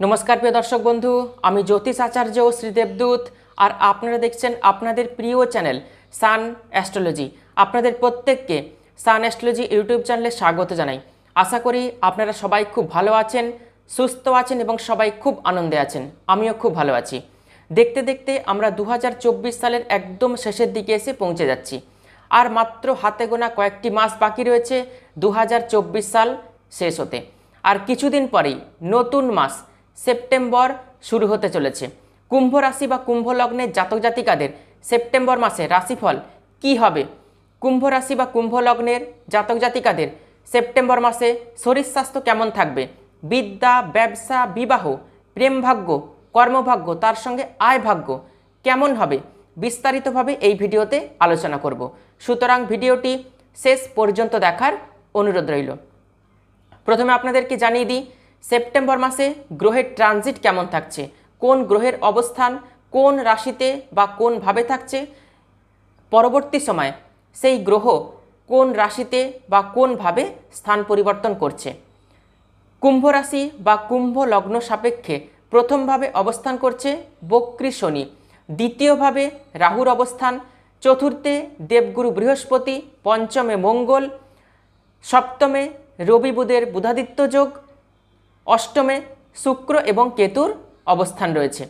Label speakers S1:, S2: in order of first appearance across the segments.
S1: নমস্কার প্রিয় দর্শক বন্ধু, আমি জ্যোতিষ আচার্য শ্রীদেবদূত আর আপনারা দেখছেন আপনাদের প্রিয় চ্যানেল সান অ্যাস্ট্রোলজি। আপনাদের প্রত্যেককে সান অ্যাস্ট্রোলজি ইউটিউব চ্যানেলে স্বাগত জানাই। আশা করি আপনারা সবাই খুব ভালো আছেন, সুস্থ আছেন এবং সবাই খুব আনন্দে আছেন। আমিও খুব ভালো আছি। দেখতে দেখতে আমরা দু হাজার চব্বিশ সালের একদম শেষের দিকে এসে পৌঁছে যাচ্ছি। আর মাত্র হাতে গোনা কয়েকটি মাস বাকি রয়েছে দু হাজার চব্বিশ সাল শেষ হতে। আর কিছুদিন পরেই নতুন মাস সেপ্টেম্বর শুরু হতে চলেছে। কুম্ভ রাশি বা কুম্ভ লগ্নের জাতক জাতিকাদের সেপ্টেম্বর মাসে রাশিফল কি হবে? কুম্ভ রাশি বা কুম্ভ লগ্নের জাতক জাতিকাদের সেপ্টেম্বর মাসে শরীর স্বাস্থ্য কেমন থাকবে? বিদ্যা, ব্যবসা, বিবাহ, প্রেম ভাগ্য, কর্মভাগ্য, তার সঙ্গে আয় ভাগ্য কেমন হবে? বিস্তারিতভাবে এই ভিডিওতে আলোচনা করব। সুতরাং ভিডিওটি শেষ পর্যন্ত দেখার অনুরোধ রইল। প্রথমে আপনাদেরকে জানিয়ে দিই সেপ্টেম্বর মাসে গ্রহের ট্রানজিট কেমন থাকছে? কোন গ্রহের অবস্থান, কোন রাশিতে বা কোন ভাবে থাকছে? পরবর্তী সময়ে সেই গ্রহ কোন রাশিতে বা কোনভাবে স্থান পরিবর্তন করছে? কুম্ভ রাশি বা কুম্ভ লগ্ন সাপেক্ষে প্রথমভাবে অবস্থান করছে বক্রী শনি, দ্বিতীয়ভাবে রাহুর অবস্থান, চতুর্থে দেবগুরু বৃহস্পতি, পঞ্চমে মঙ্গল, সপ্তমে রবি বুধের বুধাদিত্য যোগ অষ্টমে শুক্র এবং কেতুর অবস্থান রয়েছে।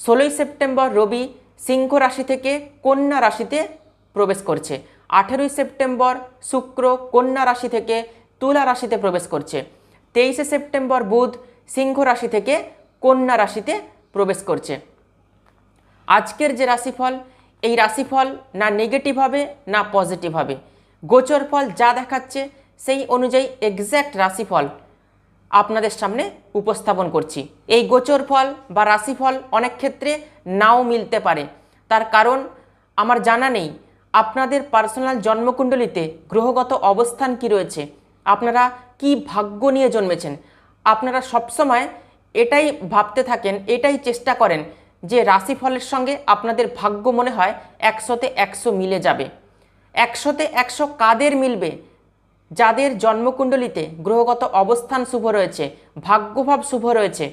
S1: ষোলোই সেপ্টেম্বর রবি সিংহ রাশি থেকে কন্যা রাশিতে প্রবেশ করছে। আঠেরোই সেপ্টেম্বর শুক্র কন্যা রাশি থেকে তুলা রাশিতে প্রবেশ করছে। তেইশে সেপ্টেম্বর বুধ সিংহ রাশি থেকে কন্যা রাশিতে প্রবেশ করছে। আজকের যে রাশিফল, এই রাশিফল না নেগেটিভ হবে, না পজিটিভ হবে। গোচর ফল যা দেখাচ্ছে সেই অনুযায়ী এক্স্যাক্ট রাশিফল আপনাদের সামনে উপস্থাপন করছি। এই গোচর ফল বা রাশিফল অনেক ক্ষেত্রে নাও মিলতে পারে। তার কারণ আমার জানা নেই, আপনাদের পার্সোনাল জন্মকুণ্ডলিতে গ্রহগত অবস্থান কি রয়েছে? আপনারা কি ভাগ্য নিয়ে জন্মেছেন? আপনারা সবসময় এটাই ভাবতে থাকেন, এটাই চেষ্টা করেন যে রাশিফলের সঙ্গে আপনাদের ভাগ্য মনে হয় একশোতে একশো মিলে যাবে। একশোতে একশো কাদের মিলবে? যাদের জন্মকুণ্ডলিতে গ্রহগত অবস্থান শুভ রয়েছে, ভাগ্যভাব শুভ রয়েছে,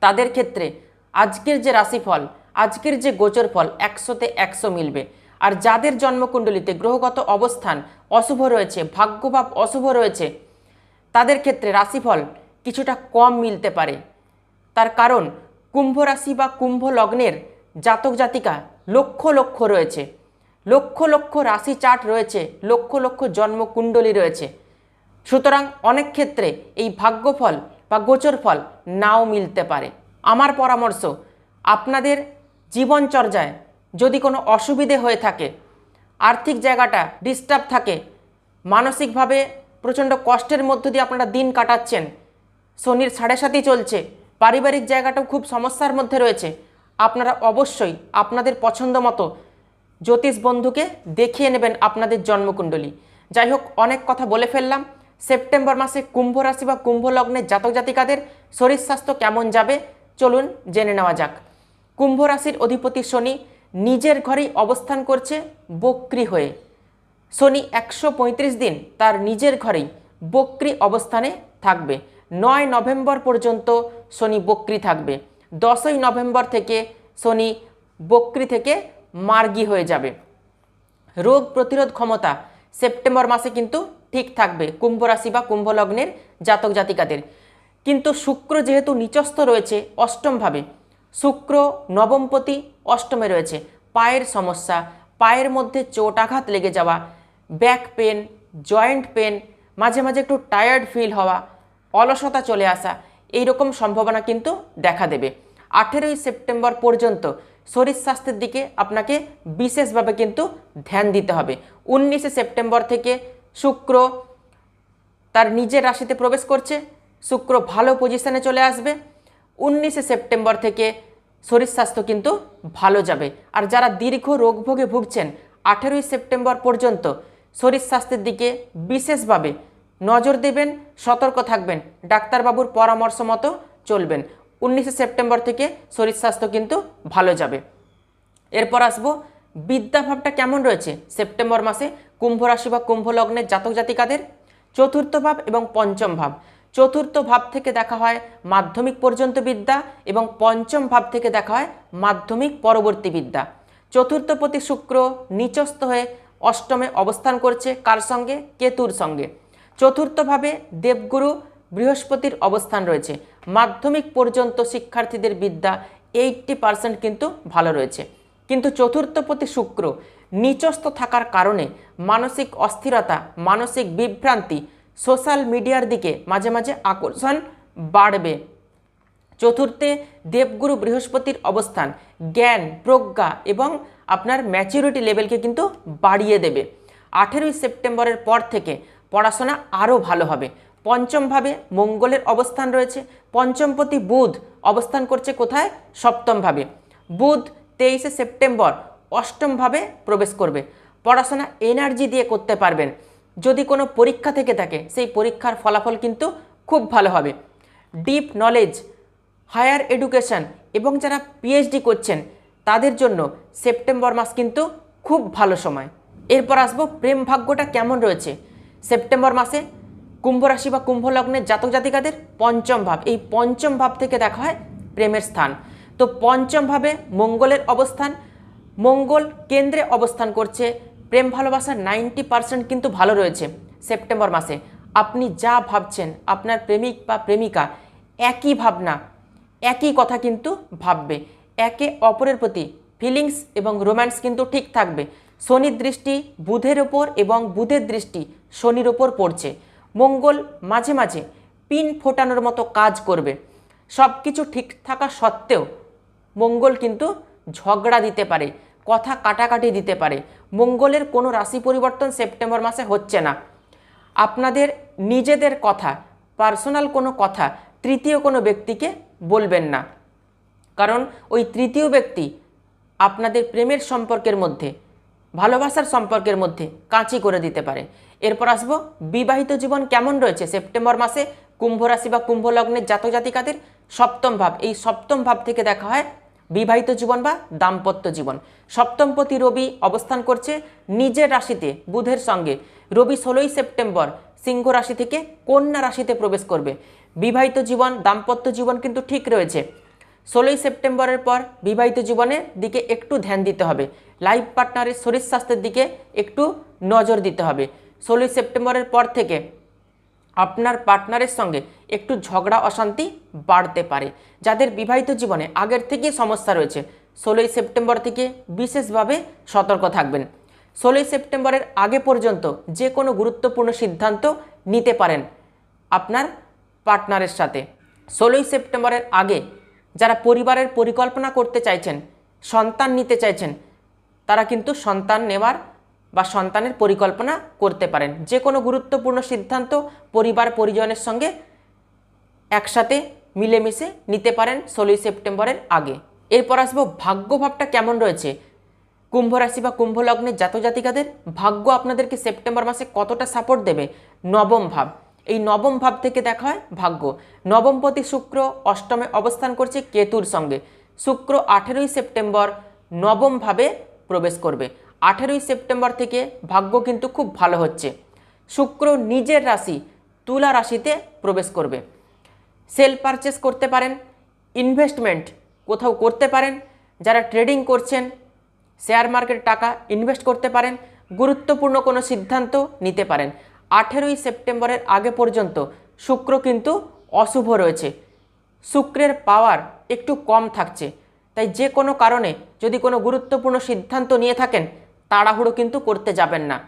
S1: তাদের ক্ষেত্রে আজকের যে রাশিফল, আজকের যে গোচর ফল একশোতে একশো মিলবে। আর যাদের জন্মকুণ্ডলিতে গ্রহগত অবস্থান অশুভ রয়েছে, ভাগ্যভাব অশুভ রয়েছে, তাদের ক্ষেত্রে রাশিফল কিছুটা কম মিলতে পারে। তার কারণ, কুম্ভ রাশি বা কুম্ভ লগ্নের জাতক জাতিকা লক্ষ লক্ষ রয়েছে। লক্ষ লক্ষ রাশি চার্ট রয়েছে, লক্ষ লক্ষ জন্মকুণ্ডলী রয়েছে। সুতরাং অনেক ক্ষেত্রে এই ভাগ্যফল বা গোচর ফল নাও মিলতে পারে। আমার পরামর্শ, আপনাদের জীবনচর্যায় যদি কোনো অসুবিধে হয়ে থাকে, আর্থিক জায়গাটা ডিস্টার্ব থাকে, মানসিকভাবে প্রচণ্ড কষ্টের মধ্য দিয়ে আপনারা দিন কাটাচ্ছেন, শনির সাড়ে সাতই চলছে, পারিবারিক জায়গাটাও খুব সমস্যার মধ্যে রয়েছে, আপনারা অবশ্যই আপনাদের পছন্দ মতো জ্যোতিষ বন্ধুকে দেখিয়ে নেবেন আপনাদের জন্মকুণ্ডলী। যাই হোক, অনেক কথা বলে ফেললাম। সেপ্টেম্বর মাসে কুম্ভ রাশি বা কুম্ভ লগ্নের জাতক জাতিকাদের শরীর স্বাস্থ্য কেমন যাবে, চলুন জেনে নেওয়া যাক। কুম্ভ রাশির অধিপতি শনি নিজের ঘরেই অবস্থান করছে বক্রি হয়ে। শনি একশো পঁয়ত্রিশ দিন তার নিজের ঘরেই বক্রি অবস্থানে থাকবে। নয় নভেম্বর পর্যন্ত শনি বক্রি থাকবে। দশই নভেম্বর থেকে শনি বক্রি থেকে মার্গী হয়ে যাবে। রোগ প্রতিরোধ ক্ষমতা সেপ্টেম্বর মাসে কিন্তু ঠিক থাকবে, কুম্ভ রাশি বা কুম্ভ লগ্নের জাতক জাতিকাদের। কিন্তু শুক্র যেহেতু নিচস্থ রয়েছে অষ্টমভাবে, শুক্র নবমপতি অষ্টমে রয়েছে। পায়ের সমস্যা, পায়ের মধ্যে চোট আঘাত লেগে যাওয়া, ব্যাক পেন, জয়েন্ট পেন, মাঝে মাঝে একটু টায়ার্ড ফিল হওয়া, অলসতা চলে আসা এই রকম সম্ভাবনা কিন্তু দেখা দেবে। আঠেরোই সেপ্টেম্বর পর্যন্ত শরীর স্বাস্থ্যের দিকে আপনাকে বিশেষভাবে কিন্তু ধ্যান দিতে হবে। উনিশে সেপ্টেম্বর থেকে শুক্র তার নিজের রাশিতে প্রবেশ করছে, শুক্র ভালো পজিশানে চলে আসবে। উনিশে সেপ্টেম্বর থেকে শরীর স্বাস্থ্য কিন্তু ভালো যাবে। আর যারা দীর্ঘ রোগভোগে ভুগছেন, আঠেরোই সেপ্টেম্বর পর্যন্ত শরীর স্বাস্থ্যের দিকে বিশেষভাবে নজর দেবেন, সতর্ক থাকবেন, ডাক্তারবাবুর পরামর্শ মতো চলবেন। উনিশে সেপ্টেম্বর থেকে শরীর স্বাস্থ্য কিন্তু ভালো যাবে। এরপর আসব, বিদ্যাভাবটা কেমন রয়েছে? সেপ্টেম্বর মাসে কুম্ভ রাশি বা কুম্ভ লগ্নের জাতক জাতিকাদের চতুর্থ ভাব এবং পঞ্চম ভাব। চতুর্থ ভাব থেকে দেখা হয় মাধ্যমিক পর্যন্ত বিদ্যা এবং পঞ্চম ভাব থেকে দেখা হয় মাধ্যমিক পরবর্তী বিদ্যা। চতুর্থপতি শুক্র নিচস্থ হয়ে অষ্টমে অবস্থান করছে কার সঙ্গে? কেতুর সঙ্গে। চতুর্থভাবে দেবগুরু বৃহস্পতির অবস্থান রয়েছে। মাধ্যমিক পর্যন্ত শিক্ষার্থীদের বিদ্যা এইট্টি পার্সেন্ট কিন্তু ভালো রয়েছে। কিন্তু চতুর্থপতি শুক্র নিচস্থ থাকার কারণে মানসিক অস্থিরতা, মানসিক বিভ্রান্তি, সোশ্যাল মিডিয়ার দিকে মাঝে মাঝে আকর্ষণ বাড়বে। চতুর্থে দেবগুরু বৃহস্পতির অবস্থান, জ্ঞান, প্রজ্ঞা এবং আপনার ম্যাচুরিটি লেভেলকে কিন্তু বাড়িয়ে দেবে। আঠেরোই সেপ্টেম্বরের পর থেকে পড়াশোনা আরও ভালো হবে। পঞ্চমভাবে মঙ্গলের অবস্থান রয়েছে। পঞ্চমপতি বুধ অবস্থান করছে কোথায়? সপ্তমভাবে। বুধ তেইশে সেপ্টেম্বর অষ্টমভাবে প্রবেশ করবে। পড়াশোনা এনার্জি দিয়ে করতে পারবেন। যদি কোনো পরীক্ষা থেকে থাকে, সেই পরীক্ষার ফলাফল কিন্তু খুব ভালো হবে। ডিপ নলেজ, হায়ার এডুকেশন এবং যারা পিএইচডি করছেন, তাদের জন্য সেপ্টেম্বর মাস কিন্তু খুব ভালো সময়। এরপর আসব প্রেম ভাগ্যটা কেমন রয়েছে? সেপ্টেম্বর মাসে কুম্ভ রাশি বা কুম্ভ লগ্নের জাতক জাতিকাদের পঞ্চম ভাব। এই পঞ্চম ভাব থেকে দেখা হয় প্রেমের স্থান। তো পঞ্চম ভাবে মঙ্গলের অবস্থান, মঙ্গল কেন্দ্রে অবস্থান করছে। প্রেম ভালোবাসার নাইনটি পার্সেন্ট কিন্তু ভালো রয়েছে সেপ্টেম্বর মাসে। আপনি যা ভাবছেন, আপনার প্রেমিক বা প্রেমিকা একই ভাবনা, একই কথা কিন্তু ভাববে। একে অপরের প্রতি ফিলিংস এবং রোম্যান্স কিন্তু ঠিক থাকবে। শনির দৃষ্টি বুধের ওপর এবং বুধের দৃষ্টি শনির ওপর পড়ছে। মঙ্গল মাঝে মাঝে পিন ফোটানোর মতো কাজ করবে। সব কিছু ঠিক থাকা সত্ত্বেও মঙ্গল কিন্তু ঝগড়া দিতে পারে, কথা কাটাকাটি দিতে পারে। মঙ্গলের কোনো রাশি পরিবর্তন সেপ্টেম্বর মাসে হচ্ছে না। আপনাদের নিজেদের কথা, পার্সোনাল কোনো কথা তৃতীয় কোনো ব্যক্তিকে বলবেন না। কারণ ওই তৃতীয় ব্যক্তি আপনাদের প্রেমের সম্পর্কের মধ্যে ভালোবাসার সম্পর্কের মধ্যে কাঁচি করে দিতে পারে। এরপর আসব, বিবাহিত জীবন কেমন রয়েছে? সেপ্টেম্বর মাসে কুম্ভ রাশি বা কুম্ভ লগ্নের জাতক জাতিকাদের সপ্তম ভাব। এই সপ্তম ভাব থেকে দেখা হয় বিবাহিত জীবন বা দাম্পত্য জীবন। সপ্তমপতি রবি অবস্থান করছে নিজের রাশিতে, বুধের সঙ্গে। রবি ষোলোই সেপ্টেম্বর সিংহ রাশি থেকে কন্যা রাশিতে প্রবেশ করবে। বিবাহিত জীবন, দাম্পত্য জীবন কিন্তু ঠিক রয়েছে। ষোলোই সেপ্টেম্বরের পর বিবাহিত জীবনের দিকে একটু ধ্যান দিতে হবে। লাইফ পার্টনারের শরীর স্বাস্থ্যের দিকে একটু নজর দিতে হবে। ষোলোই সেপ্টেম্বরের পর থেকে আপনার পার্টনারের সঙ্গে একটু ঝগড়া, অশান্তি বাড়তে পারে, যাদের বিবাহিত জীবনে আগের থেকেই সমস্যা রয়েছে। ষোলোই সেপ্টেম্বর থেকে বিশেষভাবে সতর্ক থাকবেন। ষোলোই সেপ্টেম্বরের আগে পর্যন্ত যে কোনো গুরুত্বপূর্ণ সিদ্ধান্ত নিতে পারেন আপনার পার্টনারের সাথে। ষোলোই সেপ্টেম্বরের আগে যারা পরিবারের পরিকল্পনা করতে চাইছেন, সন্তান নিতে চাইছেন, তারা কিন্তু সন্তান নেওয়ার বা সন্তানের পরিকল্পনা করতে পারেন। যে কোনো গুরুত্বপূর্ণ সিদ্ধান্ত পরিবার পরিজনের সঙ্গে একসাথে মিলেমিশে নিতে পারেন ষোলোই সেপ্টেম্বরের আগে। এরপর আসব ভাগ্যভাবটা কেমন রয়েছে? কুম্ভ রাশি বা কুম্ভ লগ্নের জাতক জাতিকাদের ভাগ্য আপনাদেরকে সেপ্টেম্বর মাসে কতটা সাপোর্ট দেবে? নবম ভাব। এই নবম ভাব থেকে দেখা হয় ভাগ্য। নবমপতি শুক্র অষ্টমে অবস্থান করছে কেতুর সঙ্গে। শুক্র আঠেরোই সেপ্টেম্বর নবম ভাবে প্রবেশ করবে। আঠেরোই সেপ্টেম্বর থেকে ভাগ্য কিন্তু খুব ভালো হচ্ছে। শুক্র নিজের রাশি, তুলা রাশিতে প্রবেশ করবে। সেল পারচেস করতে পারেন, ইনভেস্টমেন্ট কোথাও করতে পারেন, যারা ট্রেডিং করছেন, শেয়ার মার্কেট টাকা ইনভেস্ট করতে পারেন, গুরুত্বপূর্ণ কোনো সিদ্ধান্ত নিতে পারেন। আঠেরোই সেপ্টেম্বরের আগে পর্যন্ত শুক্র কিন্তু অশুভ রয়েছে। শুক্রের পাওয়ার একটু কম থাকছে। তাই যে কোনো কারণে যদি কোনো গুরুত্বপূর্ণ সিদ্ধান্ত নিয়ে থাকেন, তাড়াহুড়ো কিন্তু করতে যাবেন না।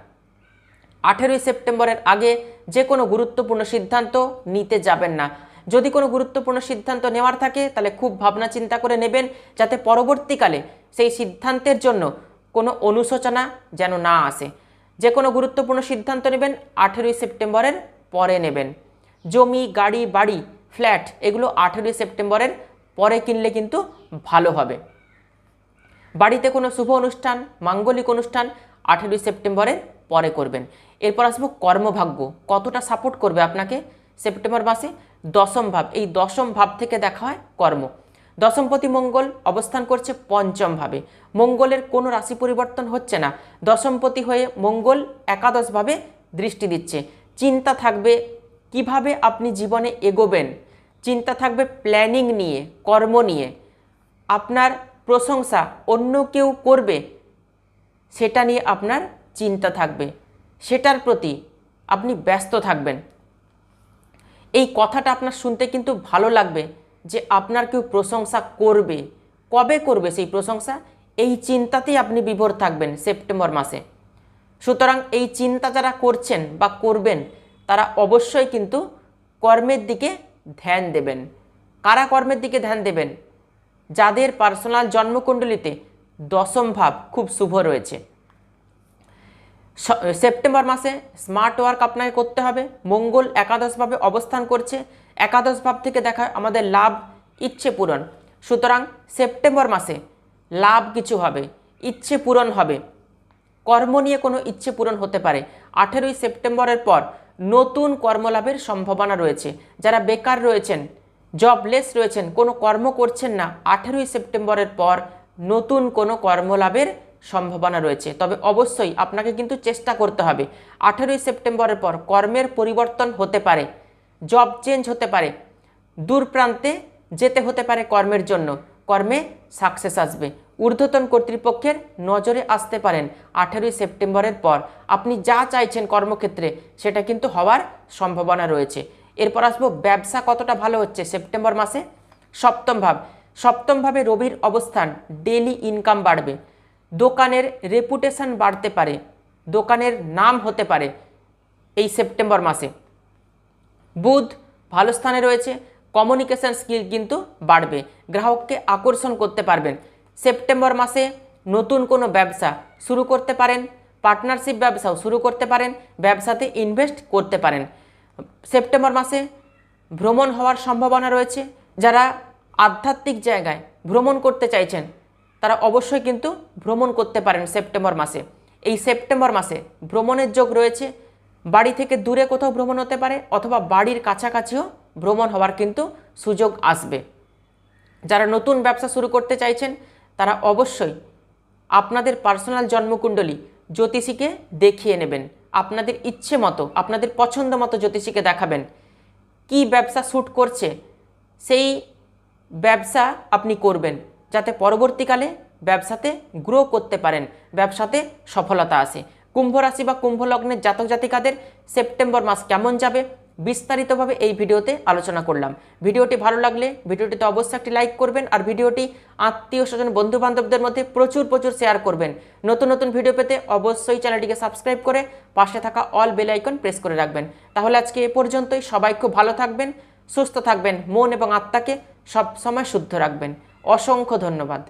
S1: আঠেরোই সেপ্টেম্বরের আগে যে কোনো গুরুত্বপূর্ণ সিদ্ধান্ত নিতে যাবেন না। যদি কোনো গুরুত্বপূর্ণ সিদ্ধান্ত নেওয়ার থাকে, তাহলে খুব ভাবনা চিন্তা করে নেবেন যাতে পরবর্তীকালে সেই সিদ্ধান্তের জন্য কোনো অনুশোচনা যেন না আসে। যে কোনো গুরুত্বপূর্ণ সিদ্ধান্ত নেবেন, আঠেরোই সেপ্টেম্বরের পরে নেবেন। জমি, গাড়ি, বাড়ি, ফ্ল্যাট, এগুলো আঠেরোই সেপ্টেম্বরের পরে কিনলে কিন্তু ভালো হবে। বাড়িতে কোনো শুভ অনুষ্ঠান, মাঙ্গলিক অনুষ্ঠান আঠেরোই সেপ্টেম্বরের পরে করবেন। এরপর আসব কর্মভাগ্য। কতটা সাপোর্ট করবে আপনাকে সেপ্টেম্বর মাসে? দশম ভাব। এই দশম ভাব থেকে দেখা হয় কর্ম। দশমপতি মঙ্গল অবস্থান করছে পঞ্চম ভাবে মঙ্গলের কোনো রাশি পরিবর্তন হচ্ছে না। দশমপতি হয়ে মঙ্গল একাদশভাবে দৃষ্টি দিচ্ছে। চিন্তা থাকবে কীভাবে আপনি জীবনে এগোবেন? চিন্তা থাকবে প্ল্যানিং নিয়ে, কর্ম নিয়ে। আপনার প্রশংসা অন্য কেউ করবে, সেটা নিয়ে আপনার চিন্তা থাকবে। সেটার প্রতি আপনি ব্যস্ত থাকবেন। এই কথাটা আপনার শুনতে কিন্তু ভালো লাগবে। যে আপনার কেউ প্রশংসা করবে, কবে করবে সেই প্রশংসা? এই চিন্তাতেই আপনি বিভোর থাকবেন সেপ্টেম্বর মাসে। সুতরাং এই চিন্তা যারা করছেন বা করবেন, তারা অবশ্যই কিন্তু কর্মের দিকে ধ্যান দেবেন। কারা কর্মের দিকে ধ্যান দেবেন? যাদের পার্সোনাল জন্মকুণ্ডলিতে দশম ভাব খুব শুভ রয়েছে। সেপ্টেম্বর মাসে স্মার্ট ওয়ার্ক আপনাকে করতে হবে। মঙ্গল একাদশভাবে অবস্থান করছে। একাদশ ভাব থেকে দেখা আমাদের লাভ ইচ্ছে পূরণ। সুতরাং সেপ্টেম্বর মাসে লাভ কিছু হবে, ইচ্ছে পূরণ হবে। কর্ম নিয়ে কোনো ইচ্ছে পূরণ হতে পারে। আঠেরোই সেপ্টেম্বরের পর নতুন কর্মলাভের সম্ভাবনা রয়েছে। যারা বেকার রয়েছেন জবলেস রয়েছেন, কোনো কর্ম করছেন না, আঠেরোই সেপ্টেম্বরের পর নতুন কোনো কর্মলাভের সম্ভাবনা রয়েছে। তবে অবশ্যই আপনাকে কিন্তু চেষ্টা করতে হবে। আঠেরোই সেপ্টেম্বরের পর কর্মের পরিবর্তন হতে পারে, জব চেঞ্জ হতে পারে, দূর প্রান্তে যেতে হতে পারে কর্মের জন্য। কর্মে সাকসেস আসবে। ঊর্ধ্বতন কর্তৃপক্ষের নজরে আসতে পারেন আঠেরোই সেপ্টেম্বরের পর। আপনি যা চাইছেন কর্মক্ষেত্রে সেটা কিন্তু হওয়ার সম্ভাবনা রয়েছে। এরপর আসব, ব্যবসা কতটা ভালো হচ্ছে সেপ্টেম্বর মাসে? সপ্তম ভাব। সপ্তম ভাবে রবির অবস্থান ডেলি ইনকাম বাড়বে। দোকানের রেপুটেশন বাড়তে পারে, দোকানের নাম হতে পারে এই সেপ্টেম্বর মাসে। বুধ ভালো স্থানে রয়েছে কমিউনিকেশন স্কিল কিন্তু বাড়বে, গ্রাহককে আকর্ষণ করতে পারবেন। সেপ্টেম্বর মাসে নতুন কোনো ব্যবসা শুরু করতে পারেন পার্টনারশিপ ব্যবসাও শুরু করতে পারেন, ব্যবসাতে ইনভেস্ট করতে পারেন। সেপ্টেম্বর মাসে ভ্রমণ হওয়ার সম্ভাবনা রয়েছে, যারা আধ্যাত্মিক জায়গায় ভ্রমণ করতে চাইছেন তারা অবশ্যই কিন্তু ভ্রমণ করতে পারেন সেপ্টেম্বর মাসে। এই সেপ্টেম্বর মাসে ভ্রমণের যোগ রয়েছে। বাড়ি থেকে দূরে কোথাও ভ্রমণ হতে পারে অথবা বাড়ির কাছাকাছিও ভ্রমণ হওয়ার কিন্তু সুযোগ আসবে। যারা নতুন ব্যবসা শুরু করতে চাইছেন, তারা অবশ্যই আপনাদের পার্সোনাল জন্মকুণ্ডলী জ্যোতিষীকে দেখিয়ে নেবেন। আপনাদের ইচ্ছে মতো, আপনাদের পছন্দ মতো জ্যোতিষীকে দেখাবেন। কি ব্যবসা শ্যুট করছে, সেই ব্যবসা আপনি করবেন। যাতে পরবর্তীকালে ব্যবসাতে গ্রো করতে পারেন, ব্যবসাতে সফলতা আসে। কুম্ভ রাশি বা কুম্ভ লগ্নের জাতক জাতিকাদের সেপ্টেম্বর মাস কেমন যাবে, বিস্তারিতভাবে এই ভিডিওতে আলোচনা করলাম। ভিডিওটি ভালো লাগলে ভিডিওটিতে অবশ্যই একটি লাইক করবেন আর ভিডিওটি আত্মীয় স্বজন বন্ধু বান্ধবদের মধ্যে প্রচুর প্রচুর শেয়ার করবেন। নতুন নতুন ভিডিও পেতে অবশ্যই চ্যানেলটিকে সাবস্ক্রাইব করে পাশে থাকা অল বেল আইকন প্রেস করে রাখবেন। তাহলে আজকে এ পর্যন্তই। সবাই খুব ভালো থাকবেন, সুস্থ থাকবেন, মন এবং আত্মাকে সব সময় শুদ্ধ রাখবেন। অসংখ্য ধন্যবাদ।